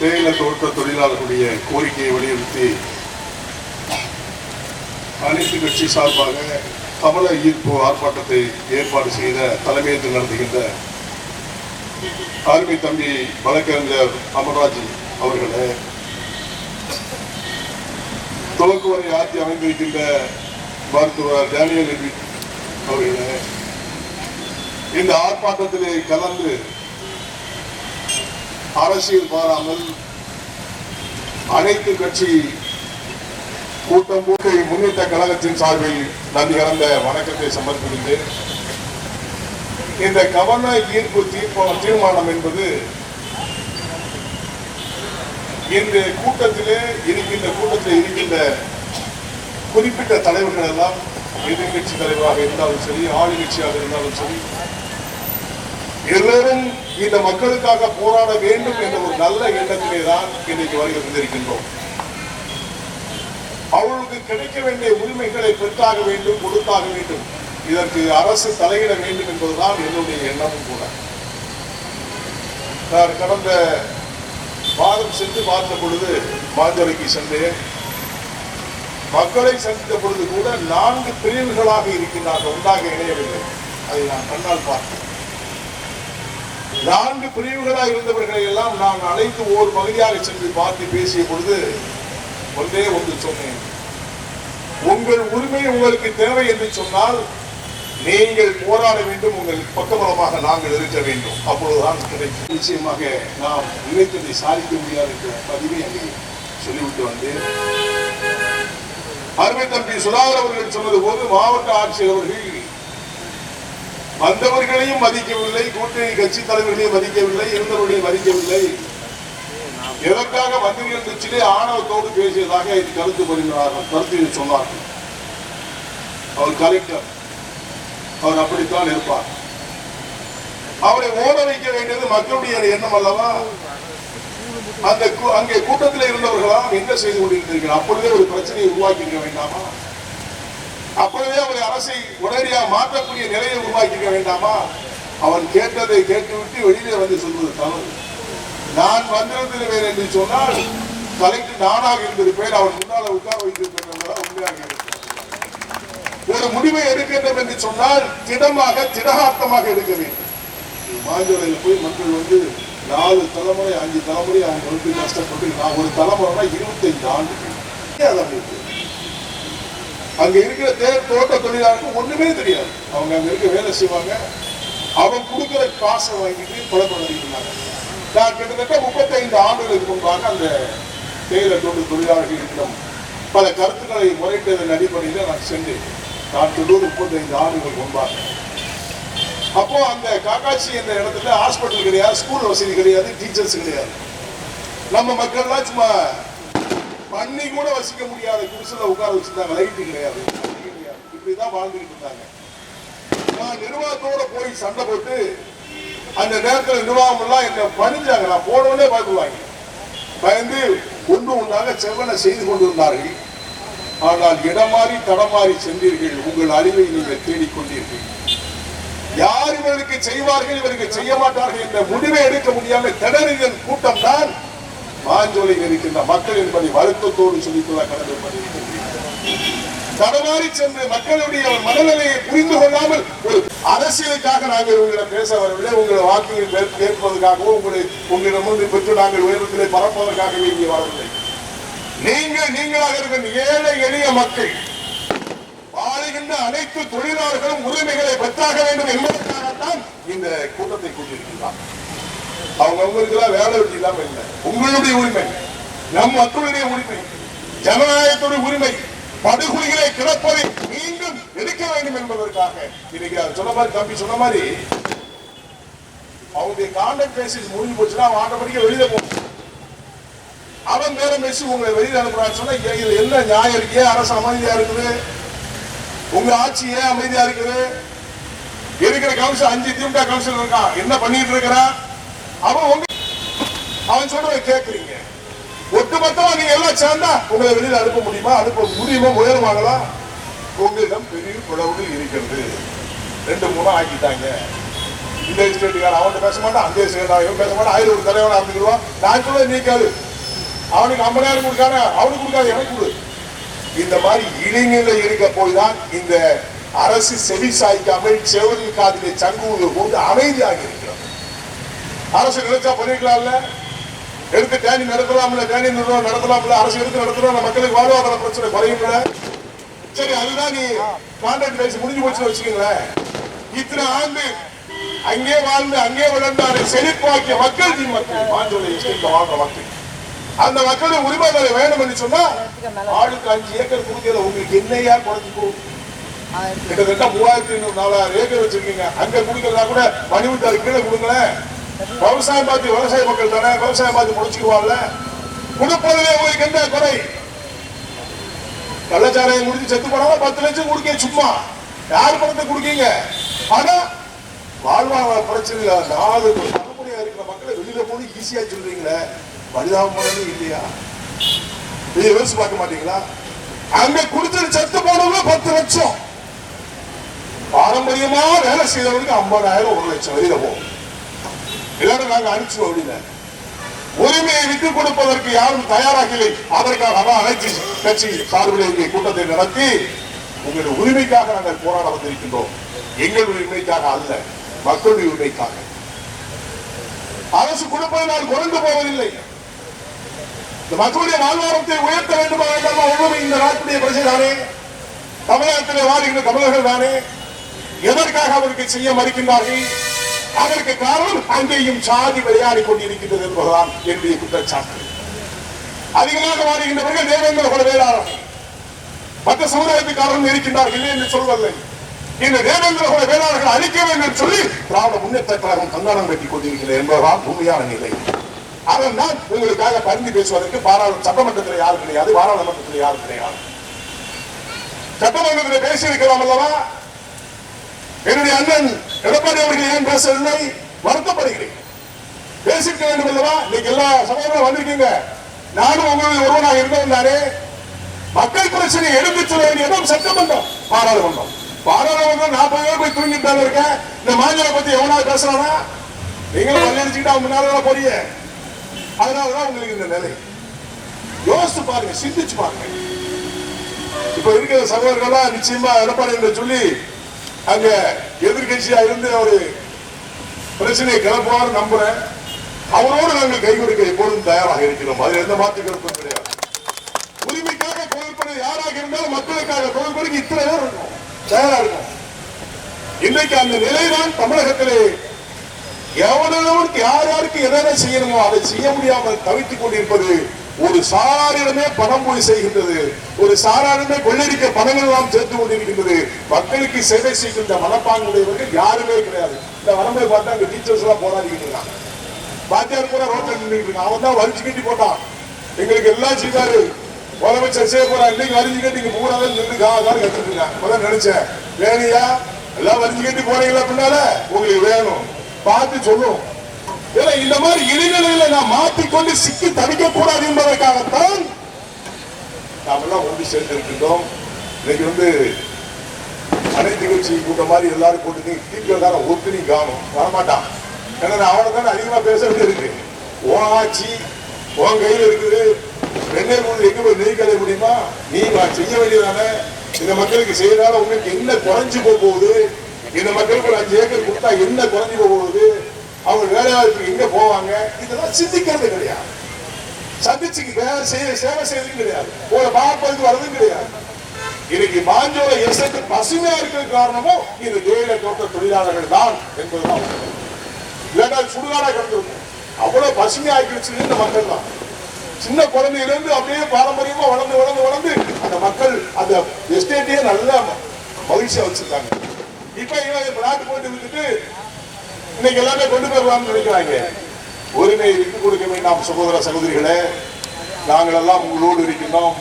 தேயிலை தோட்ட தொழிலாளர்களுடைய கோரிக்கையை வலியுறுத்தி அனைத்து கட்சி சார்பாக கமல ஈர்ப்பு ஆர்ப்பாட்டத்தை ஏற்பாடு செய்த தலைமையேற்று நடத்துகின்ற ஆர்மி தம்பி வழக்கறிஞர் அமர்ராஜ் அவர்களே துவக்குவரை ஆட்சி அமைந்திருக்கின்ற மருத்துவர் டேனியல் அவர்களே இந்த ஆர்ப்பாட்டத்திலே கலந்து அரசியல் பாராமல் அனைத்து கட்சி கூட்டம் போக்கை முன்னிட்ட கழகத்தின் சார்பில் நன்றி கலந்த வணக்கத்தை சமர்ப்பிக்கின்றேன் இந்த கவன ஈர்ப்பு தீர்ப்பான தீர்மானம் என்பது இந்த கூட்டத்திலே இருக்கின்ற கூட்டத்தில் இருக்கின்ற குறிப்பிட்ட தலைவர்கள் எல்லாம் எதிர்கட்சி தலைவராக இருந்தாலும் சரி ஆளுங்கட்சியாக இருந்தாலும் சரி எல்லோரும் இந்த மக்களுக்காக போராட வேண்டும் என்ற ஒரு நல்ல எண்ணத்திலே தான் இன்னைக்கு வருகை தந்திருக்கின்றோம். அவர்களுக்கு கிடைக்க வேண்டிய உரிமைகளை பெற்றாக வேண்டும் கொடுத்தாக வேண்டும். இதற்கு அரசு தலையிட வேண்டும் என்பதுதான் என்னுடைய எண்ணமும் கூட. நான் கடந்த வாரம் சென்று பார்த்த பொழுது மாதுரைக்கு சென்றேன். மக்களை சந்தித்த பொழுது கூட நான்கு பிரிவுகளாக இருக்கின்றார்கள் ஒன்றாக இணையவில்லை. அதை நான் கண்ணால் பார்த்தேன். நான்கு பிரிவுகளாக இருந்தவர்களை எல்லாம் நான் அழைத்து ஓர் பகுதியாக சென்று பார்த்து பேசிய பொழுது ஒன்றே ஒன்று சொன்னேன். உங்கள் உரிமை உங்களுக்கு தேவை என்று சொன்னால் நீங்கள் போராட வேண்டும் உங்கள் பக்கபலமாக நாங்கள் இருக்க வேண்டும். அப்பொழுதுதான் கிடைக்கும். நிச்சயமாக நாம் நினைத்ததை சாதிக்க முடியாது என்ற பதிவை அங்கே சொல்லிவிட்டு வந்தேன். அருமை தம்பி சுதாகர் அவர்கள் சொன்னது போது மாவட்ட ஆட்சியர் அவர்கள் வந்தவர்களையும் மதிக்கவில்லை கூட்டணி கட்சி தலைவர்களையும் மதிக்கவில்லை இருந்தவர்களையும் மதிக்கவில்லை. எதற்காக வந்தீர்கள் கட்சியிலே ஆணவத்தோடு பேசியதாக இது கருத்து பரிமாறார்கள் கருத்து சொன்னார்கள். அவர் கலெக்டர் அவர் அப்படித்தான் இருப்பார். அவரை ஓட வைக்க வேண்டியது மக்களுடைய எண்ணம் அல்லவா? அந்த கூ- அங்கே கூட்டத்தில் இருந்தவர்களாம் என்ன செய்து கொண்டிருந்தீர்கள்? அப்பொழுதே ஒரு பிரச்சனையை உருவாக்கி இருக்க வேண்டாமா? அப்பொழுதே அரசை உடனடியாக மாற்றக்கூடிய நிலையை உருவாக்கிக்க வேண்டாமா அவன் கேட்டதை கேட்டுவிட்டு வெளியிலே வந்து சொல்வது தவறு நான் வந்திருந்திருவேன் என்று சொன்னால் தலைக்கு நானாக இருந்திருப்பேன் அவன் முன்னால் உட்கார வைத்திருப்பேன் என்பதுதான் உண்மையாக இருக்கிறது. ஒரு முடிவை எடுக்கின்றோம் என்று சொன்னால் திடமாக திடகார்த்தமாக எடுக்க வேண்டும் மாஞ்சோலையில் போய் மக்கள் வந்து நாலு தலைமுறை அஞ்சு தலைமுறை அவங்க வந்து கஷ்டப்பட்டு நான் ஒரு தலைமுறைனா இருபத்தைந்து ஆண்டுகள் அதை அவங்களுக்கு. அங்க இருக்கிற தேர் தோட்ட தொழிலாளருக்கு ஒண்ணுமே தெரியாது. அவங்க அங்க இருக்க வேலை செய்வாங்க. அவன் கொடுக்குற காசை வாங்கிட்டு கொலை நடத்திக்கிறாங்க நான் கிட்டத்தட்ட முப்பத்தைந்து ஆண்டுகளுக்கு முன்பாக அந்த தேயிலை தோட்ட தொழிலாளர்களிடம் பல கருத்துக்களை முறையிட்டதன் அடிப்படையில் நான் சென்றேன். நான் தொண்ணூறு முப்பத்தைந்து ஆண்டுகள் முன்பாக. அப்போ அந்த காக்காட்சி என்ற இடத்துல ஹாஸ்பிட்டல் கிடையாது ஸ்கூல் வசதி கிடையாது டீச்சர்ஸ் கிடையாது. நம்ம மக்கள்லாம் சும்மா பண்ணி கூட வசிக்க முடியாத. குடிசைல உட்கார வச்சிருந்தாங்க. லைட்டு கிடையாது. தண்ணி கிடையாது இப்படிதான் வாழ்ந்துட்டு இருந்தாங்க. நான் நிர்வாகத்தோட போய் சண்டை போட்டு அந்த நேரத்தில் நிர்வாகம் எல்லாம் என்ன பணிஞ்சாங்க. நான் போனவனே பயந்துவாங்க பயந்து ஒன்று ஒன்றாக செவ்வனை செய்து கொண்டிருந்தார்கள். ஆனால் இடமாறி தடமாறி சென்றீர்கள். உங்கள் அறிவை நீங்கள் தேடிக்கொண்டீர்கள் யார் இவருக்கு செய்வார்கள் இவருக்கு செய்ய மாட்டார்கள் என்ற முடிவை எடுக்க முடியாமல் திணறிதன் கூட்டம் தான் மாஞ்சோலையில் இருக்கின்ற மக்கள் என்பதை வருத்தத்தோடு சொல்லிக்கொள்ள கடமைப்பட்டிருக்கின்றனர் தடமாறி சென்று மக்களுடைய மனநிலையை புரிந்து கொள்ளாமல் ஒரு அரசியலுக்காக நாங்கள் உங்களிடம் பேச வரவில்லை உங்களை வாக்குகள் கேட்பதற்காகவும் உங்களை உங்களிடம் வந்து பெற்று நாங்கள் உயரத்திலே பரப்பதற்காகவே இங்கே வரவில்லை. நீங்கள் நீங்களாக இருக்கின்ற ஏழை எளிய மக்கள் வாழுகின்ற அனைத்து தொழிலாளர்களும் உரிமைகளை பெற்றாக வேண்டும் என்பதற்காகத்தான் இந்த கூட்டத்தை கூட்டியிருக்கிறார் அவங்கவுங்களுக்கெல்லாம் வேலை வெட்டி இல்லாம இல்லை. உங்களுடைய உரிமை. நம் மக்களுடைய உரிமை. ஜனநாயகத்துடைய உரிமை. படுகொலைகளை கிடப்பதை மீண்டும் எடுக்க வேண்டும் என்பதற்காக இன்னைக்கு அது சொன்ன மாதிரி தம்பி சொன்ன மாதிரி அவங்களுடைய கான்டாக்ட் பேசிஸ் முடிஞ்சு போச்சுன்னா அவன் ஆட்டோமேட்டிக்கா வெளியில போகும் அவன் வேற மெசேஜ் உங்களை வெளியில் அனுப்புறான்னு சொன்னா இதுல என்ன நியாயம் இருக்கு? ஏன் அரசு அமைதியா இருக்குது? உங்க ஆட்சி ஏன் அமைதியா இருக்குது? இருக்கிற கவுன்சில் அஞ்சு திமுக கவுன்சில் இருக்கான் என்ன பண்ணிட்டு இருக்கிறான் அவன் உங்க அவன் சொல்றதை கேட்கறீங்க ஒட்டுமொத்தமா நீங்க எல்லாம் சேர்ந்தா உங்களை வெளியில அனுப்ப முடியுமா? அனுப்ப முடியுமா? முயலுவாங்களா உங்களிடம் பெரிய குழவுகள் இருக்கிறது. ரெண்டு மூணு ஆக்கிட்டாங்க. இந்த எஸ்டேட்டுக்காரன் அவன்கிட்ட பேச மாட்டான் அந்த எஸ்டேட் இவன் பேச மாட்டான். ஆயிரம் ஒரு தலைவன் இருந்துக்கிடுவான் நான் சொல்ல நீக்காது அவனுக்கு ஐம்பதாயிரம் கொடுக்காரு அவனுக்கு கொடுக்காது எனக்கு கொடு. இந்த மாதிரி இளைஞர்கள் இருக்க போய் தான் இந்த அரசு செவி சாய்க்காமல் செவரில் காதிலே சங்கு கொண்டு அமைதியாகிறது அரசு நினைச்சா பண்ணிருக்கலாம்ல. எடுத்து டேனி நடத்தலாம்ல டேனி நிறுவனம் நடத்தலாம்ல அரசு எடுத்து நடத்தலாம் மக்களுக்கு வாழ்வாதார பிரச்சனை குறையும்ல. சரி அதுதான் நீ கான்ட்ராக்ட் வயசு முடிஞ்சு போச்சு வச்சுக்கீங்களேன். இத்தனை ஆண்டு அங்கே வாழ்ந்து அங்கே வளர்ந்தாரு செழிப்பாக்கிய மக்கள் நீ மக்கள் மாஞ்சோலை எஸ்டேட்ல வாழ்ற மக்கள். அந்த மக்களுடைய உரிமைகளை வேணும் சொன்னா ஆளுக்கு அஞ்சு ஏக்கர் கொடுக்கல உங்களுக்கு என்னையா குறைஞ்சு போகும்? கிட்டத்தட்ட மூவாயிரத்தி ஐநூறு நாலாயிரம் ஏக்கர் வச்சிருக்கீங்க. அங்க கொடுக்கறதா கூட மணிவிட்டாரு கீழே கொடுங்களேன். விவசாயம் பார்த்து விவசாய மக்கள் தானே? விவசாயம் பார்த்து முடிச்சுக்குவாங்கல்ல கொடுப்பதிலே உங்களுக்கு என்ன குறை கள்ளச்சாரையை முடிஞ்சு செத்து போனாலும் பத்து லட்சம் கொடுக்க சும்மா. யார் பணத்தை கொடுக்கீங்க? ஆனா வாழ்வாதார பிரச்சனையில நாலு தலைமுறையா இருக்கிற மக்களை வெளியில போய் ஈஸியா சொல்றீங்களே. பரிதாபம் இல்லையா? இது யோசிச்சு பார்க்க மாட்டீங்களா? அங்க கொடுத்தது செத்து போனவங்க பத்து லட்சம். பாரம்பரியமா வேலை செய்தவனுக்கு ஐம்பதாயிரம் ஒரு லட்சம் வெளியில போகும் எல்லாரும் நாங்க அனுப்பிச்சு வெளியில உரிமையை விட்டு கொடுப்பதற்கு யாரும் தயாராக இல்லை அதற்காக அதான் அனைத்து கட்சி சார்பில் இங்கே கூட்டத்தை நடத்தி உங்களுடைய உரிமைக்காக நாங்கள் போராட வந்திருக்கின்றோம். எங்கள் உரிமைக்காக அல்ல மக்களுடைய உரிமைக்காக. அரசு கொடுப்பதனால் குறைந்து போவதில்லை. இந்த மக்களுடைய வாழ்வாரத்தை உயர்த்த வேண்டுமா வேண்டாமா உண்மை இந்த நாட்டுடைய பிரஜை தானே? தமிழகத்திலே வாழ்கின்ற தமிழர்கள் தானே? எதற்காக அவருக்கு செய்ய மறுக்கின்றார்கள்? அதற்கு காரணம் அங்கேயும் சாதி விளையாடி கொண்டிருக்கின்றது என்பதுதான் என்னுடைய குற்றச்சாட்டு. அதிகமாக வாழ்கின்றவர்கள் தேவேந்திர குல வேளாளர். மற்ற சமுதாயத்துக்காரர்கள் இருக்கின்றார்கள் இல்லை என்று சொல்வதில்லை. இந்த தேவேந்திர குல வேளாளர்கள் அழிக்க வேண்டும் என்று சொல்லி திராவிட முன்னேற்ற கழகம் கங்கணம் கட்டிக் கொண்டிருக்கிறது என்பதுதான் உண்மையான நிலை. அதன் தான் உங்களுக்காக பரிந்து பேசுவதற்கு பாராளுமன்ற சட்டமன்றத்தில் யாரும் கிடையாது பாராளுமன்றத்தில் யாரும் கிடையாது. சட்டமன்றத்தில் பேசியிருக்கிறோம் அல்லவா? என்னுடைய அண்ணன் எடப்பாடி அவர்கள் ஏன் பேசவில்லை? வருத்தப்படுகிறேன். பேசிக்க வேண்டும் அல்லவா இன்னைக்கு எல்லா சமயங்களும் வந்திருக்கீங்க. நானும் உங்களுடைய ஒருவனாக இருந்தவன் தானே மக்கள் பிரச்சனை எடுத்து சொல்ல வேண்டிய இடம் சட்டமன்றம் பாராளுமன்றம். பாராளுமன்றம் நாற்பது பேர் போய் தூங்கிட்டு இருக்கேன் இந்த மாஞ்சலை பத்தி எவனாவது பேசுறானா? நீங்களும் பல்லடிச்சுக்கிட்டு அவங்க முன்னால போறீங்க. அதனாலதான் உங்களுக்கு இந்த நிலை. யோசித்து பாருங்க சிந்திச்சு பாருங்க. இப்ப இருக்கிற சகோதரர்கள்லாம் நிச்சயமா எடப்பாடி என்று சொல்லி அங்க எதிர்கட்சியா இருந்து அவரு பிரச்சனையை கிளப்புவார் நம்புறேன். அவரோடு நாங்கள் கை கொடுக்க எப்போதும் தயாராக இருக்கிறோம். அதுல எந்த மாற்று கருத்தும் கிடையாது. உரிமைக்காக குரல் யாராக இருந்தாலும் மக்களுக்காக குரல் இத்தனை பேர் இருக்கும். தயாரா இருக்கும். இன்னைக்கு அந்த நிலைதான் தமிழகத்திலே எவனவனுக்கு யார் யாருக்கு என்னென்ன செய்யணுமோ அதை செய்ய முடியாமல் தவித்துக் கொண்டிருப்பது ஒரு சாராரிடமே பணம் போய் செய்கின்றது ஒரு சாராரிடமே கொள்ளடிக்க பணங்கள் எல்லாம் சேர்த்து கொண்டிருக்கின்றது. மக்களுக்கு சேவை செய்கின்ற மனப்பாங்குடையவர்கள் யாருமே கிடையாது. இந்த வரம்பை பார்த்தா அங்க டீச்சர்ஸ் எல்லாம் போராடிக்கிட்டு இருக்காங்க. பாத்தியார் கூட ரோட்டில் நின்றுட்டு இருக்கான். அவன் தான் வரிச்சு கட்டி போட்டான். எங்களுக்கு எல்லாம் செய்தாரு. முதலமைச்சர் செய்ய போறா இன்னைக்கு வரிஞ்சு கட்டி இங்க பூரா நின்று காதான் கத்துட்டு இருக்கான் முதல்ல நினைச்சேன். வேணியா எல்லாம் வரிஞ்சு கட்டி போறீங்களா பின்னால? உங்களுக்கு வேணும். பார்த்து சொல்லும். இந்த மாதிரி இடைநிலையில நாம் மாற்றிக்கொண்டு சிக்கி தவிக்க கூடாது என்பதற்காகத்தான் நாம் எல்லாம் ஒன்று சேர்ந்திருக்கின்றோம். இன்னைக்கு வந்து அனைத்து கட்சி கூட்டம் மாதிரி எல்லாரும் கூட்டணி தீர்க்கிறதான ஒத்துணி காணும். வரமாட்டான். ஏன்னா நான் அவனை தானே அதிகமா பேச வேண்டியிருக்கு. உன் ஆட்சி உன் கையில் இருக்குது. வெண்ணெய் மூணு எங்க போய் நெய் முடியுமா? நீ நான் செய்ய வேண்டியதானே? இந்த மக்களுக்கு செய்யறதால உங்களுக்கு என்ன குறைஞ்சு போக போகுது? இந்த மக்களுக்கு ஒரு அஞ்சு ஏக்கர் கொடுத்தா என்ன குறைஞ்சு போக போகுது? அவங்க வேலை வாய்ப்புக்கு எங்க போவாங்க? இதெல்லாம் சிந்திக்கிறது கிடையாது. சந்திச்சு வேலை செய்ய சேவை செய்யறதும் கிடையாது. ஒரு பார்ப்பதுக்கு வர்றதும் கிடையாது. இன்னைக்கு மாஞ்சோல எசத்து பசுமையா இருக்கிற காரணமும் இந்த தேயிலை தோட்ட தொழிலாளர்கள் தான் என்பதுதான் இல்லாட்டா சுடுகாடா கிடந்திருக்கும். அவ்வளவு பசுமையாக்கிடுச்சு இந்த மக்கள் தான். சின்ன குழந்தையில இருந்து அப்படியே பாரம்பரியமா வளர்ந்து வளர்ந்து வளர்ந்து அந்த மக்கள் அந்த எஸ்டேட்டையே நல்லா மகிழ்ச்சியா வச்சிருக்காங்க. இப்ப இவன் பிளாட் போட்டு விட்டுட்டு இன்னைக்கு எல்லாமே கொண்டு போயிடலாம்னு நினைக்கிறாங்க. உரிமையை விட்டு கொடுக்க வேண்டாம் சகோதர சகோதரிகளே. நாங்கள் எல்லாம் உங்களோடு இருக்கின்றோம்.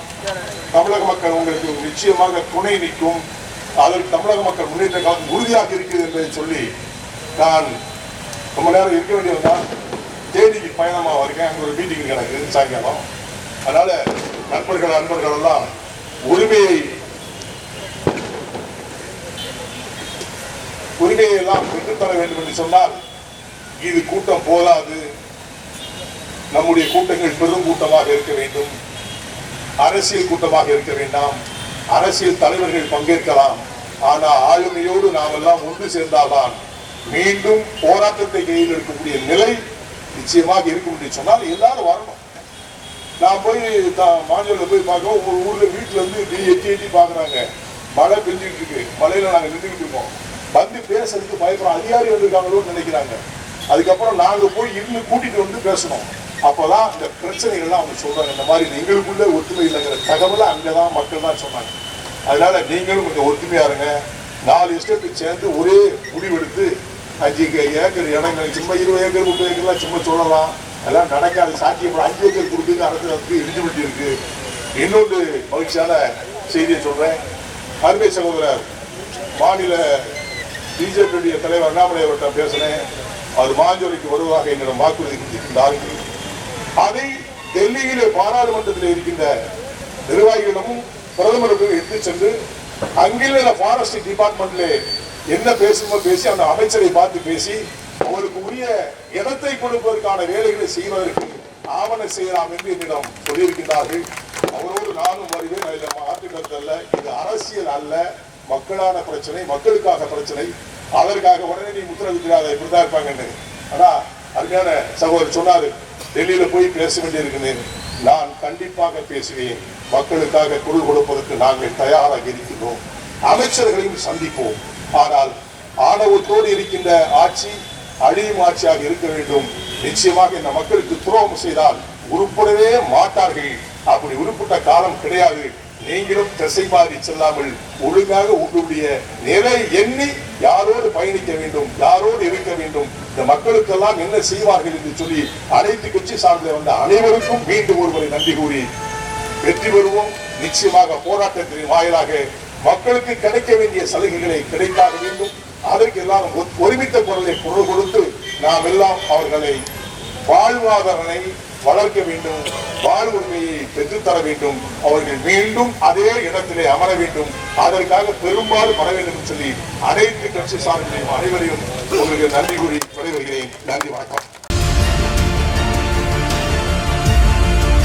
தமிழக மக்கள் உங்களுக்கு நிச்சயமாக துணை நிற்கும். அதற்கு தமிழக மக்கள் முன்னேற்ற காலம் உறுதியாக இருக்குது என்பதை சொல்லி நான் ரொம்ப நேரம் இருக்க வேண்டியதுதான். தேனிக்கு பயணமாக இருக்கேன். அங்கே ஒரு மீட்டிங் எனக்கு சாயங்காலம். அதனால நண்பர்கள் நண்பர்கள் எல்லாம் உரிமையை கொள்கையை எல்லாம் பெற்றுத்தர வேண்டும் என்று சொன்னால் இது கூட்டம் போதாது. நம்முடைய கூட்டங்கள் பெரும் கூட்டமாக இருக்க வேண்டும். அரசியல் கூட்டமாக இருக்க வேண்டாம். அரசியல் தலைவர்கள் பங்கேற்கலாம். ஆனால் ஆளுமையோடு நாம் எல்லாம் ஒன்று சேர்ந்தால்தான் மீண்டும் போராட்டத்தை கையில் எடுக்கக்கூடிய நிலை நிச்சயமாக இருக்கும் என்று சொன்னால் எல்லாரும் வரணும். நான் போய் மாநிலத்தில் போய் பார்க்க ஒரு ஊர்ல வீட்டுல இருந்து எட்டி எட்டி பாக்குறாங்க மழை பெஞ்சிட்டு இருக்கு. மழையில நாங்க நின்றுகிட்டு இருக்கோம். வந்து பேசுறதுக்கு பயப்படுறோம் அதிகாரி வந்திருக்காங்களோன்னு நினைக்கிறாங்க. அதுக்கப்புறம் நாங்கள் போய் இருந்து கூட்டிட்டு வந்து பேசணும். அப்போதான் இந்த பிரச்சனைகள்லாம் அவங்க சொல்றாங்க. இந்த மாதிரி எங்களுக்குள்ள ஒற்றுமை இல்லைங்கிற தகவலை அங்கதான் மக்கள் தான் சொன்னாங்க. அதனால நீங்களும் கொஞ்சம் ஒற்றுமையா இருங்க. நாலு எஸ்டேட்டு சேர்ந்து ஒரே முடிவெடுத்து அஞ்சு ஏக்கர் இடங்கள் சும்மா இருபது ஏக்கர் முப்பது ஏக்கர்லாம் சும்மா சொல்லலாம். அதெல்லாம் நடக்காது. சாத்தியம் அஞ்சு ஏக்கர் கொடுத்து அரசு எலிஜிபிலிட்டி இருக்கு. இன்னொன்று மகிழ்ச்சியான செய்தியை சொல்றேன். அருமை சகோதரர் மாநில பிஜேபியுடைய தலைவர் அண்ணாமலை அவர்கிட்ட பேசினேன். அவர் மாஞ்சோலைக்கு வருவதாக என்னிடம் வாக்குறுதி கொடுத்திருக்கின்றார்கள் அதை டெல்லியிலே பாராளுமன்றத்தில் இருக்கின்ற நிர்வாகிகளிடமும் பிரதமருக்கும் எடுத்து சென்று அங்கிருந்த ஃபாரஸ்ட் டிபார்ட்மெண்ட்ல என்ன பேசுமோ பேசி அந்த அமைச்சரை பார்த்து பேசி அவருக்கு உரிய இடத்தை கொடுப்பதற்கான வேலைகளை செய்வதற்கு ஆவண செய்யலாம் என்று என்னிடம் சொல்லியிருக்கிறார்கள் அவரோடு நானும் வருவேன். அதில் மாற்று அல்ல இது அரசியல் அல்ல. மக்களான பிரச்சனை மக்களுக்காக பிரச்சனை. அதற்காக உடனே நீ உத்தரவிக்கிறாத இப்படிதான் இருப்பாங்கன்னு. ஆனா அருமையான சகோதரர் சொன்னாரு டெல்லியில போய் பேச வேண்டியிருக்கிறேன் நான் கண்டிப்பாக பேசுவேன். மக்களுக்காக குரல் கொடுப்பதற்கு நாங்கள் தயாராக இருக்கின்றோம். அமைச்சர்களையும் சந்திப்போம். ஆனால் ஆணவத்தோடு இருக்கின்ற ஆட்சி அழியும் ஆட்சியாக இருக்க வேண்டும். நிச்சயமாக இந்த மக்களுக்கு துரோகம் செய்தால் உருப்படவே மாட்டார்கள். அப்படி உருப்பட்ட காலம் கிடையாது. நீங்களும் திசை மாறி செல்லாமல் ஒழுங்காக உங்களுடைய நிலை எண்ணி யாரோடு பயணிக்க வேண்டும் யாரோடு இருக்க வேண்டும் இந்த மக்களுக்கெல்லாம் என்ன செய்வார்கள் என்று சொல்லி அனைத்து கட்சி சார்ந்த வந்த அனைவருக்கும் மீண்டும் ஒருவரை நன்றி கூறி வெற்றி பெறுவோம். நிச்சயமாக போராட்டத்தின் வாயிலாக மக்களுக்கு கிடைக்க வேண்டிய சலுகைகளை கிடைத்தாக வேண்டும். அதற்கு எல்லாரும் ஒருமித்த குரலை குரல் கொடுத்து நாம் எல்லாம் அவர்களை வாழ்வாதாரனை வளர்க்க வேண்டும் வாழ்வுரிமையை பெற்றுத்தர வேண்டும். அவர்கள் மீண்டும் அதே இடத்திலே அமர வேண்டும். அதற்காக பெரும்பாலும் வர வேண்டும் என்று சொல்லி அனைத்து கட்சி சார்பிலையும் அனைவரையும் உங்களுக்கு நன்றி கூறி விடைபெறுகிறேன். நன்றி வணக்கம்.